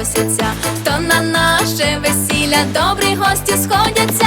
просяться. То на наше весілля добрі гості сходяться.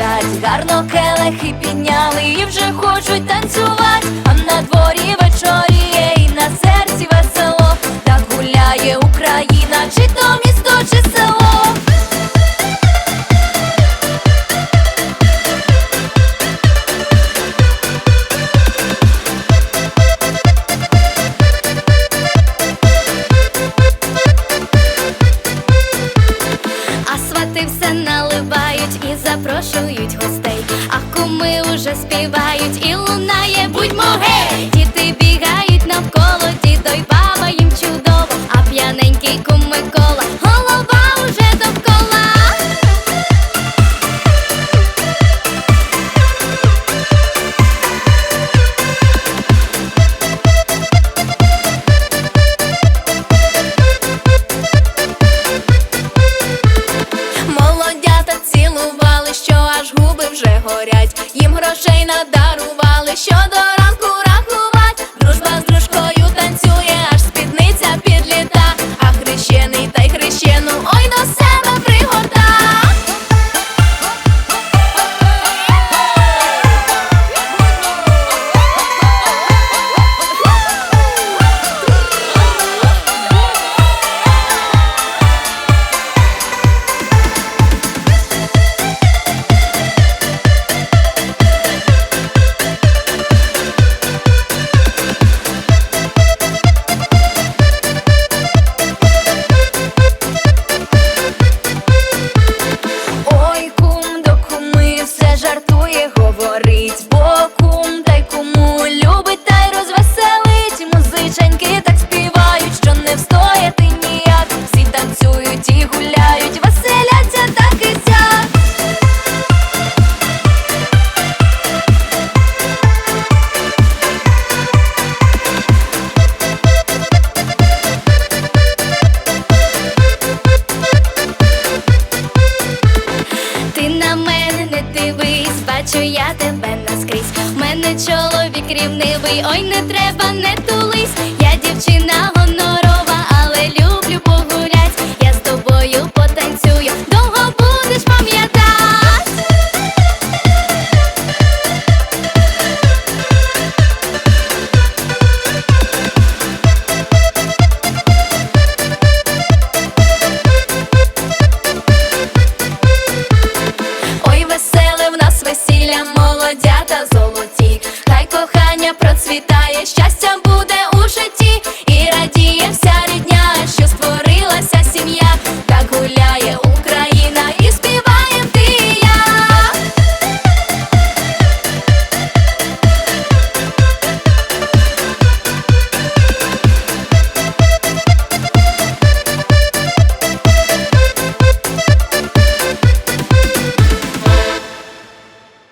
Кричать, гарно келихи підняли і вже хочуть танцювати, а на дворі запрошують гостей. А куми уже співають і лунає будьмо гей! Діти бігають навколо, дідо й баба їм чудово, а п'яненький кум горять. Їм грошей надарували, що до ранку говорить, бачу я тебе наскрізь. В мене чоловік рівнивий, ой, не треба, не тулись. Я дівчина muitas.